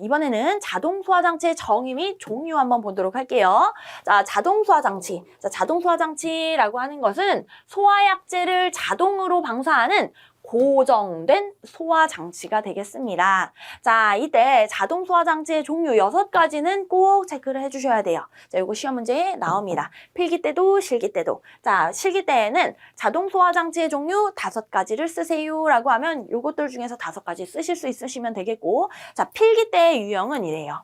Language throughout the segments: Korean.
이번에는 자동 소화 장치의 정의 및 종류 한번 보도록 할게요. 자, 자동 소화 장치. 자, 자동 소화 장치라고 하는 것은 소화약제를 자동으로 방사하는 고정된 소화 장치가 되겠습니다. 자, 이때 자동 소화 장치의 종류 여섯 가지는 꼭 체크를 해주셔야 돼요. 자, 이거 시험 문제에 나옵니다. 필기 때도 실기 때도. 자, 실기 때에는 자동 소화 장치의 종류 다섯 가지를 쓰세요라고 하면 요것들 중에서 다섯 가지 쓰실 수 있으시면 되겠고, 자, 필기 때의 유형은 이래요.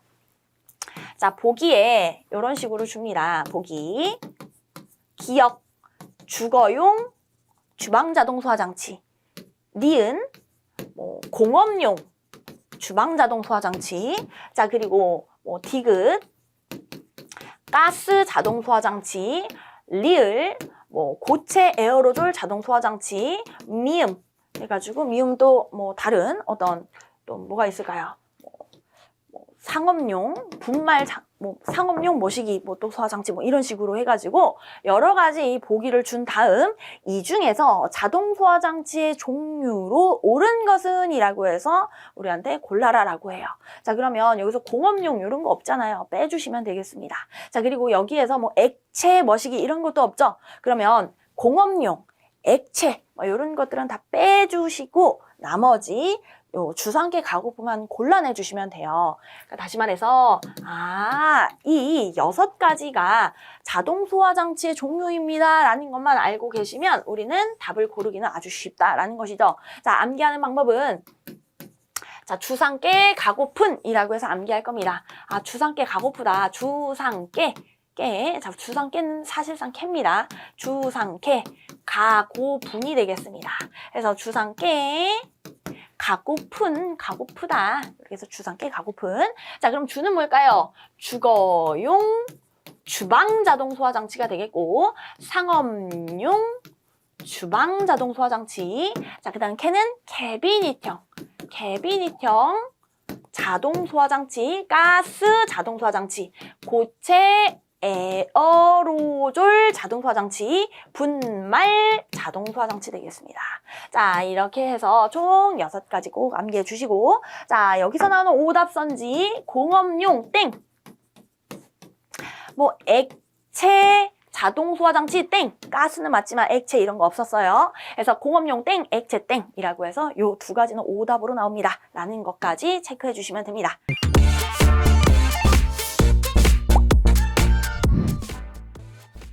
자, 보기에 이런 식으로 줍니다. 보기. 기억, 주거용, 주방 자동 소화 장치. 니은, 뭐 공업용, 주방 자동 소화 장치. 자, 그리고 뭐 디귿, 가스 자동 소화 장치, 리을, 뭐 고체 에어로졸 자동 소화 장치, 미음 해가지고 미음도 뭐 다른 어떤 또 뭐가 있을까요? 상업용, 분말 장, 뭐 상업용 모시기 뭐 또 소화 장치 뭐 이런 식으로 해가지고 여러 가지 보기를 준 다음 이 중에서 자동 소화 장치의 종류로 옳은 것은이라고 해서 우리한테 골라라라고 해요. 자 그러면 여기서 공업용 이런 거 없잖아요. 빼주시면 되겠습니다. 자 그리고 여기에서 뭐 액체 머시기 이런 것도 없죠. 그러면 공업용, 액체 뭐 이런 것들은 다 빼주시고 나머지 요 주상계 가구부만 골라내 주시면 돼요. 그러니까 다시 말해서 아, 이 여섯 가지가 자동 소화 장치의 종류입니다라는 것만 알고 계시면 우리는 답을 고르기는 아주 쉽다라는 것이죠. 자, 암기하는 방법은 자, 주상깨 가고픈이라고 해서 암기할 겁니다. 아, 주상깨 가고프다. 주상깨 깨. 자, 주상깨는 사실상 캐입니다. 주상깨 가고분이 되겠습니다. 그래서 주상 깨 가고픈, 가고프다. 이렇게 해서 주상 깨 가고픈. 자, 그럼 주는 뭘까요? 주거용 주방 자동 소화 장치가 되겠고, 상업용 주방 자동 소화 장치. 자, 그 다음 캐는 캐비닛형. 캐비닛형 자동 소화 장치, 가스 자동 소화 장치, 고체 에어로졸 자동 소화 장치, 분말 자동 소화 장치 되겠습니다. 자, 이렇게 해서 총 여섯 가지 꼭 암기해 주시고, 자, 여기서 나오는 오답선지, 공업용 땡, 뭐, 액체, 자동 소화 장치 땡, 가스는 맞지만 액체 이런 거 없었어요. 그래서 공업용 땡, 액체 땡이라고 해서 요 두 가지는 오답으로 나옵니다. 라는 것까지 체크해 주시면 됩니다.